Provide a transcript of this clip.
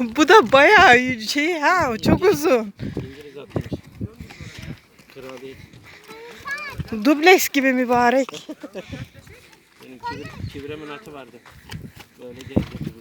Bu da bayağı şey ha çok uzun. İngiliz Dubleks gibi mübarek. Benim kibremin atı vardı. Böyle geldi.